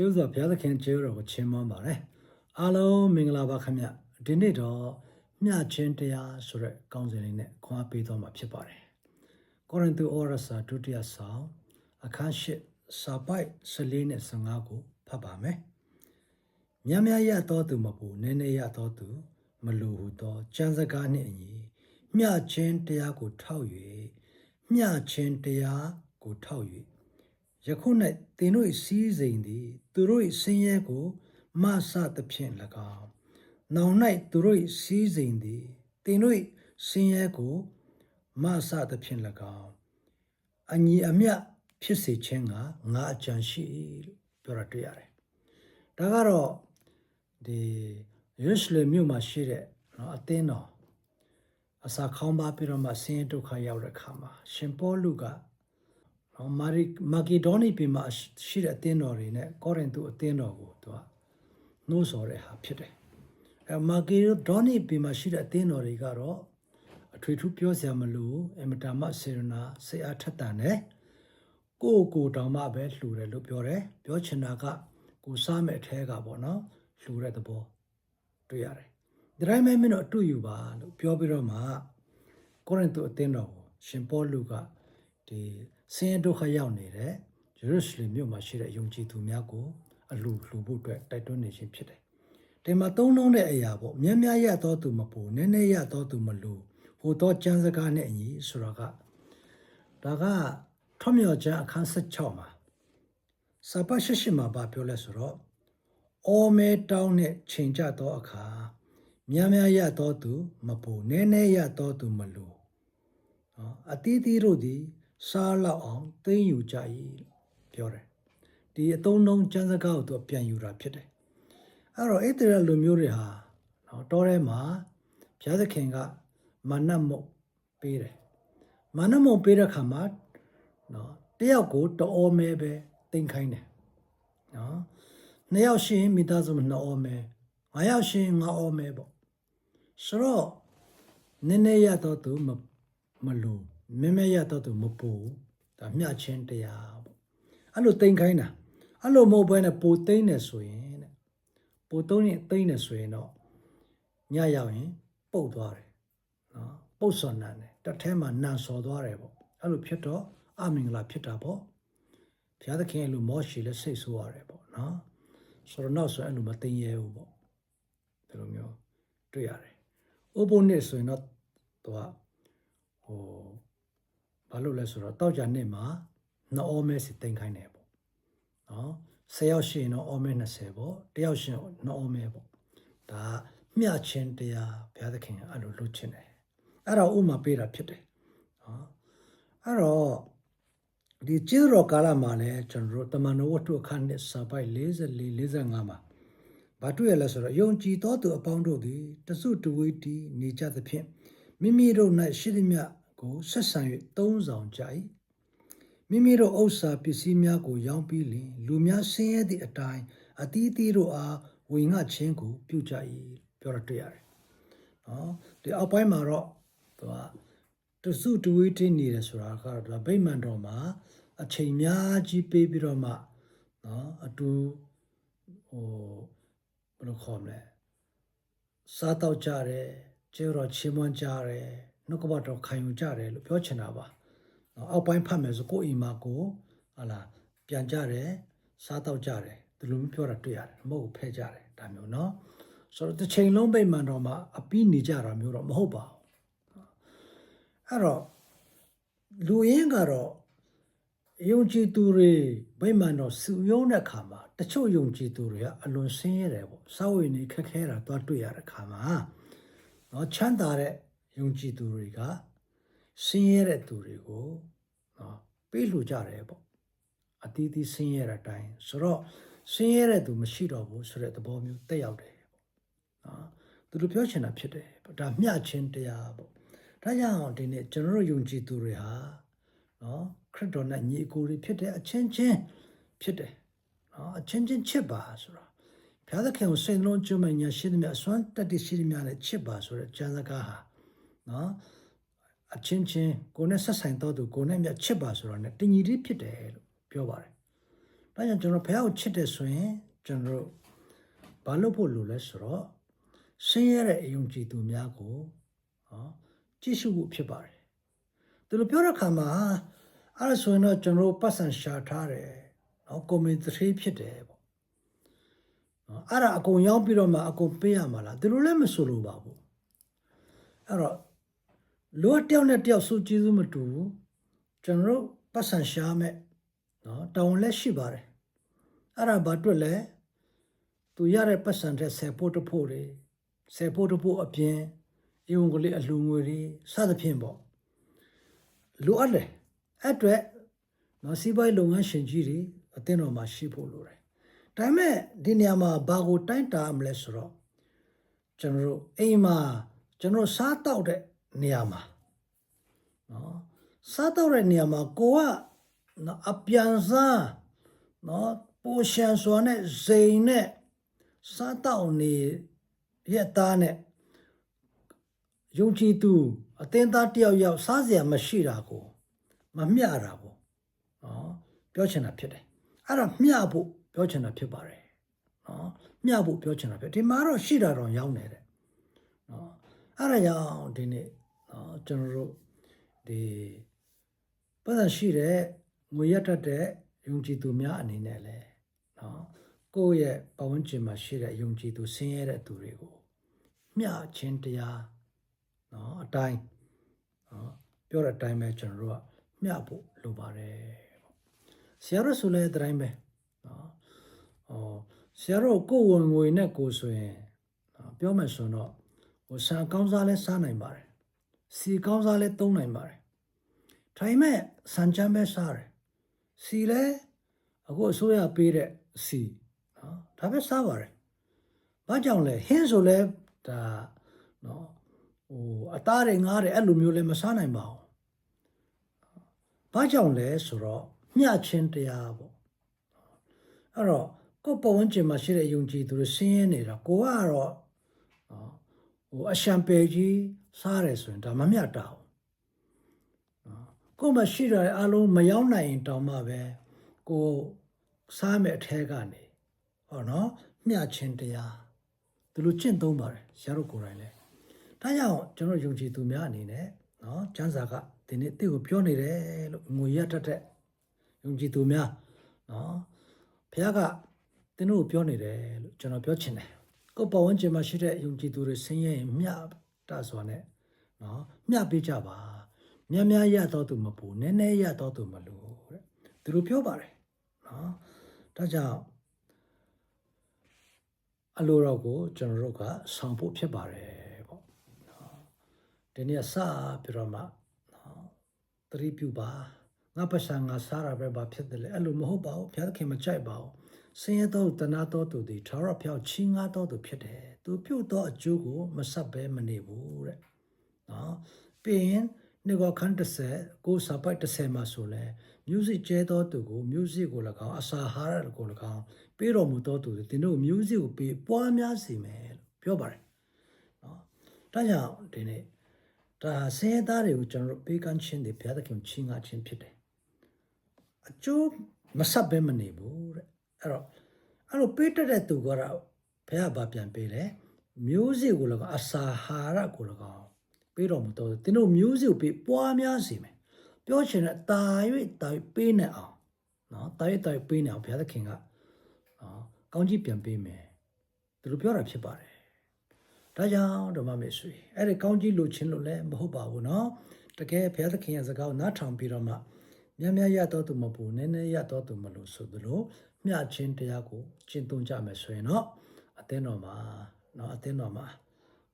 ကျေးဇူးတော်ဘုရားသခင်ကျေးဇူးတော်ကိုချီးမွမ်းပါတယ်အားလုံးမင်္ဂလာပါခင်ဗျဒီနေ့တော့မျှချင်းတရားဆိုတဲ့ကောင်းစဉ်လေးနဲ့ခွန်အားပေးသွားမှာဖြစ်ပါတယ်ကောရိန္သုဩရစာဒုတိယဆောင်အခန်း၈စာပိုက်14နဲ့15ကိုဖတ်ပါမယ်မြတ်မြတ်ရတော်သူမပူနည်းနည်းရတော်သူမလိုဟုသောကျမ်းစကားနှင့်အညီမျှချင်းတရားကိုထောက်၍မျှချင်းတရားကိုထောက်၍ ယခု၌သင်တို့၏စီးစိမ်သည်သူတို့၏ဆင်းရဲကိုမဆသဖြင့်၎င်းနောင်၌သူတို့၏စီးစိမ်သည်သင်တို့၏ဆင်းရဲကိုမဆသဖြင့်၎င်းအညီအမျှဖြစ်စေခြင်းကငါအကြံရှိ၏လို့ပြောတာတွေ့ရတယ်။ဒါကတော့ဒီယေရုရှလင်မြို့မှာရှိတဲ့နော်အသင်းတော်အစာခေါင်းပါပြီးတော့မှဆင်းရဲဒုက္ခရောက်တဲ့အခါမှာရှင်ပေါလုကနော် မာရီမာကီဒေါနီပြည်မှာရှိတဲ့အသင်းတော်တွေနဲ့ကောရင်သုအသင်းတော်ကိုသူကနှိုးဆော်တဲ့ဟာဖြစ်တယ်အဲမာကီဒေါနီပြည်မှာရှိတဲ့အသင်းတော်တွေကတော့အထွေထူးပြောစရာမလိုအမတာမစေရနာစေအားထက်တန်တယ်ကိုယ့်ကိုယ်တောင်မှပဲလှူတယ်လို့ပြောတယ်ပြောချင်တာကကိုစားမဲ့အထဲကပေါ့နော်လှူတဲ့သဘောတွေ့ရတယ်ဒီတိုင်းပဲမင်းတို့အတူယူပါလို့ပြောပြီးတော့မှကောရင်သုအသင်းတော်ကိုရှင်ပေါလုကဒီ ဆင်းရဲဒုက္ခရောက်နေတဲ့ယေရုရှလင်မြို့မှာရှိတဲ့ယုံကြည်သူများကိုအလှလှူဖို့အတွက်တိုက်တွန်းနေခြင်းဖြစ်တယ်။ဒီမှာသုံးလုံးတဲ့အရာပေါ့မြတ်မြတ်ရသောသူမပူနည်းနည်းရသောသူမလူဟိုတော့ကျမ်းစကားနဲ့အညီဆိုတော့ကဒါကထွတ်မြော်ကျမ်းအခန်း16မှာစပါရှိရှိမှာပါပြောလဲဆိုတော့အော်မဲတောင်းနဲ့ချိန်ကြသောအခါမြတ်မြတ်ရသောသူမပူနည်းနည်းရသောသူမလူနော်အတီးတီးတို့သည် စားလောက်အောင်သိမ့်ယူကြ၏လို့ပြောတယ်ဒီအသုံးနှုန်းကျမ်းစကားကိုသူကပြန်ယူတာဖြစ်တယ်အဲ့တော့အဲ့ဒီလူမျိုးတွေဟာနော်တောထဲမှာဘုရားသခင်ကမာနမုတ်ပေးတယ်မာနမုတ်ပေးတဲ့ခါမှာနော်တယောက်ကိုတအောမဲပဲတင်ခိုင်းတယ်နော်နှစ်ယောက်ရှင်မိသားစုမှာနှစ်အောမဲငါးယောက်ရှင်ငါးအောမဲပေါ့ဆိုတော့နည်းနည်းရတော့သူမမလို့ မင်းမရတော့သူမပူဒါမျှချင်းတရားပေါ့အဲ့လိုတိမ်ခိုင်းတာအဲ့လိုမဟုတ်ဘဲနဲ့ပူသိမ့်နေဆိုရင်တဲ့ပူသုံးရင်သိမ့်နေဆိုရင်တော့ညရောက်ရင်ပုတ်သွားတယ်နော်ပုတ်စော်နန်တယ်တစ်ထဲမှာနန်စော်သွားတယ်ပေါ့အဲ့လိုဖြစ်တော့အမင်္ဂလာဖြစ်တာပေါ့ဘုရားသခင်အဲ့လိုမောရှိလဲစိတ်ဆိုးရတယ်ပေါ့နော်ဆိုတော့နောက်ဆိုအဲ့လိုမသိမ့်ရဲဘူးပေါ့ဒီလိုမျိုးတွေ့ရတယ်ဥပုပ်နှစ်ဆိုရင်တော့သူကဟို ဘာလို့လဲဆိုတော့တောက်ကြနှစ်မှာနှစ်အောမဲစီတင်ခိုင်းတယ်ပေါ့နော်ဆယ်ယောက်ရှိရင်တော့အောမဲ20ပေါ့တယောက်ရှိရင်နှစ်အောမဲပေါ့ဒါမျှချင်းတရားဘုရားသခင်ကအဲ့လိုလုပ်ချင်တယ်အဲ့တော့ဥမာပေးတာဖြစ်တယ်နော်အဲ့တော့ဒီကျေးတော်ကာလမှာလည်းကျွန်တော်တို့တမန်တော်ဝတ္ထုအခန်းနဲ့စာပိုက်44 45မှာဘာတွေ့ရလဲဆိုတော့ယုံကြည်သောသူအပေါင်းတို့သည်တစုတဝေးတည်နေကြသဖြင့်မိမိတို့၌ရှိသည်မြတ် ကိုဆက်ဆံ၍သုံးဆောင်ကြ၏မိမိတို့ဥစ္စာပစ္စည်းများကို ရောင်းပြီးလင်လူများဆင်းရဲသည့်အတိုင်းအတီးတီးတို့အားဝေငှခြင်းကို ပြုကြ၏ပြောရတွေ့ရတယ်နော်ဒီအောက်ပိုင်းမှာတော့သူကတစုတဝေးတင်းနေတယ်ဆိုတာကတော့ဒါဗိမာန်တော်မှာ အချိန်များကြီးပေးပြီးတော့မှနော်အတူဟိုဘယ်လိုခေါ်မလဲစားတော့ကြတယ်ကျေတော်ချီးမွမ်းကြတယ် နှုတ်ကပတော်ခံယူကြတယ်လို့ပြောချင်တာပါနော်အောက်ပိုင်းဖတ်မယ်ဆိုကိုယ့်အိမ်မှာကိုဟာလာပြန်ကြတယ်စားတော့ကြတယ်ဒီလိုမျိုးပြောတာတွေ့ရတယ်မဟုတ်ဘူးဖဲကြတယ်ဒါမျိုးနော်ဆိုတော့တစ်ချိန်လုံးပိတ်မှန်တော့မှအပီးနေကြတာမျိုးတော့မဟုတ်ပါဘူးအဲ့တော့လူရင်းကတော့ယုံကြည်သူတွေဗိမာန်တော်စုယုံတဲ့ခါမှာတချို့ယုံကြည်သူတွေကအလွန်ဆင်းရဲတယ်ပေါ့စာဝိနေခက်ခဲတာသွားတွေ့ရတဲ့ခါမှာနော်ချမ်းသာတဲ့ ယုံကြည်သူတွေကဆင်းရဲတဲ့သူတွေကိုနော်ပေးလူကြတယ်ပေါ့အတီးတီးဆင်းရဲတဲ့အတိုင်းဆိုတော့ဆင်းရဲတဲ့သူမရှိတော့ဘူးဆိုတဲ့သဘောမျိုးတက်ရောက်တယ်ပေါ့နော်သူတို့ပြောချင်တာဖြစ်တယ်ပေါ့ဒါမျှချင်းတရားပေါ့ဒါကြောင့်ဒီနေ့ကျွန်တော်တို့ယုံကြည်သူတွေဟာနော်ခရစ်တော်နဲ့ညီအကိုတွေဖြစ်တဲ့အချင်းချင်းဖြစ်တယ်နော်အချင်းချင်းချစ်ပါဆိုတော့ဘုရားသခင်ကိုစိတ်နှလုံးကျွမ်းမဲ့ညာရှိသမျှအစွမ်းတတ္တိရှိသမျှနဲ့ချစ်ပါဆိုတဲ့ကျမ်းစကားဟာ နော်အချင်းချင်းကိုယ်နဲ့ဆက်ဆိုင်တော်သူကိုယ်နဲ့မြတ်ချစ်ပါဆိုတော့ ਨੇ တင်ညီလေးဖြစ်တယ်လို့ပြောပါတယ်ဒါဒါကြောင့်ကျွန်တော်ဘုရားကိုချစ်တယ်ဆိုရင်ကျွန်တော်တို့ဘာလုပ်ဖို့လိုလဲဆိုတော့ဆင်းရဲတဲ့အယုံကြည်သူများကိုဟောကြည့်ရှုဖို့ဖြစ်ပါတယ်သူတို့ပြောတဲ့အခါမှာအဲ့ဒါဆိုရင်တော့ကျွန်တော်တို့ပတ်စံရှာထားတယ်နော်ကွန်မန့်ထရီဖြစ်တယ်ပေါ့နော်အဲ့ဒါအကုန်ရောက်ပြီးတော့မှအကုန်ပေးရမှာလားသူတို့လည်းမဆိုလိုပါဘူးအဲ့တော့ လိုအပ်တယောက်နဲ့တယောက်စုကြည့်စုမတူဘူးကျွန်တော်တို့ပတ်စံရှာမဲ့နော်တောင်းလက်ရှိပါတယ်အဲ့ဒါဘာအတွက်လဲသူရတဲ့ပတ်စံတဲ့ဆယ်ဖို့တဖို့တွေဆယ်ဖို့တဖို့အပြင်အယုံကလေးအလှငွေတွေစသဖြင့်ပေါ့လိုအပ်တယ်အဲ့အတွက်နော်စီးပွားရေးလုပ်ငန်းရှင်ကြီးတွေအသင်းတော်မှာရှိဖို့လိုတယ်။ဒါပေမဲ့ဒီနေရာမှာဘာကိုတိုင်းတာမလဲဆိုတော့ကျွန်တော်တို့အိမ်မှာကျွန်တော်စားတောက်တဲ့ နေရာမှာနော်စားတောက်တဲ့နေရာမှာကိုကနော်အပြန်စားနော်ပိုရှန်စွာနဲ့ဇိမ်နဲ့စားတောက်နေရက်သားနဲ့ယုံကြည်သူအသင်းသားတယောက်ယောက်စားစရာမရှိတာကိုမမျှတာပေါ့နော်ပြောချင်တာဖြစ်တယ်အဲ့ဒါမျှဖို့ပြောချင်တာဖြစ်ပါတယ်နော်မျှဖို့ပြောချင်တာဖြစ်ဒီမှာတော့ရှိတာတော့ရောင်းနေတယ်နော်အဲ့ဒါကြောင့်ဒီနေ့ နော်ကျွန်တော်တို့ဒီပတ်သက်ရှိတဲ့ငွေရတတ်တဲ့ယုံကြည်သူများအနေနဲ့လဲနော်ကိုယ့်ရဲ့ပတ်ဝန်းကျင်မှာရှိတဲ့ယုံကြည်သူဆင်းရဲတဲ့သူတွေကိုမျှခြင်းတရားနော်အတိုင်းနော်ပြောတဲ့အတိုင်းပဲကျွန်တော်တို့ကမျှဖို့လိုပါတယ်ပေါ့ဆရာတို့ဆိုလဲတဲ့အတိုင်းပဲနော်ဟောဆရာတို့ကိုယ်ဝင်ငွေနဲ့ကိုယ်ဆိုရင်နော်ပြောမယ်ဆိုတော့ဟိုဆာကောင်းစားလဲစားနိုင်ပါတယ် စီကောင်းစားလဲသုံးနိုင်ပါတယ်ထိုင်မဲ့စံချမ်းပဲစားတယ်စီလဲအခုအစိုးရပေးတဲ့စီနော်ဒါပဲစားပါတယ်ဘာကြောင့်လဲဟင်းဆိုလဲဒါနော်ဟိုအသားတွေငားတွေအဲ့လိုမျိုးလဲမစားနိုင်ပါဘူးဘာကြောင့်လဲဆိုတော့မျှချင်းတရားပေါ့အဲ့တော့ကိုယ်ပဝန်းကျင်မှာရှိတဲ့ယုံကြည်သူတွေဆင်းရဲနေတာကိုကတော့နော် ဟိုအရှံပေကြီးစားတယ်ဆိုရင်ဒါမမျှတာဘူးနော်ကိုယ်မှာရှိတဲ့အလုံးမရောက်နိုင်ရင်တောင်မှပဲကိုစားမဲ့အထဲကနေဟောနော်မျှချင်းတရားသူလိုကျင့်သုံးပါတယ်ဆရာတို့ကိုယ်တိုင်လဲဒါကြောင့်ကျွန်တော်ယုံကြည်သူများအနေနဲ့နော်ကျမ်းစာကဒီနေ့တင့်ကိုပြောနေတယ်လို့ငွေရတတ်တဲ့ယုံကြည်သူများနော်ဘုရားကတင်းတို့ကိုပြောနေတယ်လို့ကျွန်တော်ပြောချင်တယ် ကိုယ်ပဝန်းကျင်မှာရှိတဲ့ယုံကြည်သူတွေဆင်းရဲရင်မျှတစွာနဲ့နော်မျှပေးကြပါများများရတော့သူမပူနည်းနည်းရတော့သူမလို့တဲ့သူတို့ပြောပါတယ်နော်ဒါကြောင့်အလိုတော်ကိုကျွန်တော်တို့ကဆောင်ဖို့ဖြစ်ပါတယ်ပေါ့နော်ဒီနေ့စပြီးတော့မှနော်သတိပြုပါငါပတ်စံငါစားရပဲဘာဖြစ်တယ်လဲအဲ့လိုမဟုတ်ပါဘူးဘုရားသခင်မကြိုက်ပါဘူး ဆင်းရဲသောတနာတော်သူသည်ထာဝရဘုရားချီးငှားတော်သူဖြစ်တယ်သူပြုတ်သောအကျိုးကိုမဆက်ဘဲမနေဘူးတဲ့နော်ပြီးရင်နေကောခန်း30ကိုစာပိုက်30မှာဆိုလဲ music ကျဲတော်သူကို music ကို၎င်းအစာဟာရကို၎င်းပေးတော်မူတော်သူတင်တို့ music ကိုပေးပွားများစေမယ်လို့ပြောပါတယ်နော်ဒါကြောင့်ဒီနေ့ဒါဆင်းရဲသားတွေကိုကျွန်တော်တို့ပေးကမ်းခြင်းတွေဘုရားသခင်ချီးငှားခြင်းဖြစ်တယ်အကျိုးမဆက်ဘဲမနေဘူးတဲ့ အဲ့တော့အဲ့လိုပေးတတ်တဲ့သူကတော့ဘုရားဘာပြန်ပေးလဲ music ကို၎င်းအစာဟာရကို၎င်းပေးတော်မူတော်တင်တို့ music ကိုပေးပွားများစေမယ်ပြောချင်တဲ့တာ၍တာ၍ပေးနေအောင်နော်တာ၍တာ၍ပေးနေအောင်ဘုရားသခင်ကနော်ကောင်းကြီးပြန်ပေးမယ်သူတို့ပြောတာဖြစ်ပါတယ်ဒါကြောင့်ဓမ္မမေဆွေအဲ့ဒီကောင်းကြီးလိုချင်လို့လည်းမဟုတ်ပါဘူးနော်တကယ်ဘုရားသခင်ရဲ့စကားကိုနားထောင်ပြီးတော့မှများများရတော့သူမပူနည်းနည်းရတော့သူမလို့ဆိုသလို မျှချင်းတရားကိုကျင့်သုံးကြမယ်ဆိုရင်တော့အသင်းတော်မှာနော်အသင်းတော်မှာ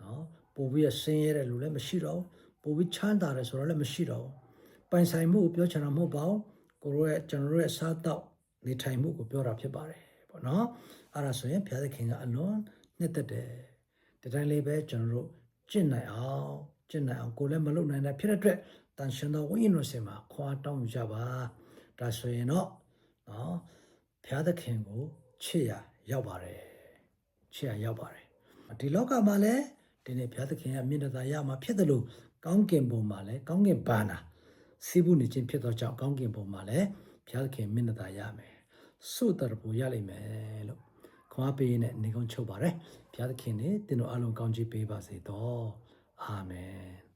နော်ပို့ပြီးဆင်းရဲတဲ့လူလည်းမရှိတော့ဘူးပို့ပြီးချမ်းသာတယ်ဆိုတော့လည်းမရှိတော့ဘူးပိုင်ဆိုင်မှုကိုပြောချင်တာမဟုတ်ပါဘူးကိုရောရဲ့ကျွန်တော်တို့ရဲ့စားတော့နေထိုင်မှုကိုပြောတာဖြစ်ပါတယ်ပေါ့နော်အဲ့ဒါဆိုရင်ဘုရားသခင်ကအလွန်နှစ်သက်တယ်ဒီတိုင်းလေးပဲကျွန်တော်တို့ကျင့်နိုင်အောင်ကျင့်နိုင်အောင်ကိုလည်းမလုပ်နိုင်တဲ့ဖြစ်တဲ့အတွက်တန်ရှင်သောဝိညာဉ်တော်စင်မှာခွာတောင်းယူကြပါဒါဆိုရင်တော့နော် ဘုရားသခင်ကိုချစ်ရရောက်ပါတယ်ချစ်ရရောက်ပါတယ်ဒီလောကမှာလည်းဒီနေ့ဘုရားသခင်ရဲ့မြင့်တာရမှာဖြစ်တယ်လို့ကောင်းကင်ဘုံမှာလည်းကောင်းကင်ဘာနာစီးပူးနေခြင်းဖြစ်သောကြောင့်ကောင်းကင်ဘုံမှာလည်းဘုရားသခင်မြင့်တာရမယ်စွတ်တရပူရလိမ့်မယ်လို့ခွန်အားပေးနဲ့နေကုန်းချုပ်ပါတယ်ဘုရားသခင်နဲ့တင်တို့အလုံးကောင်းချီးပေးပါစေတော့အာမင်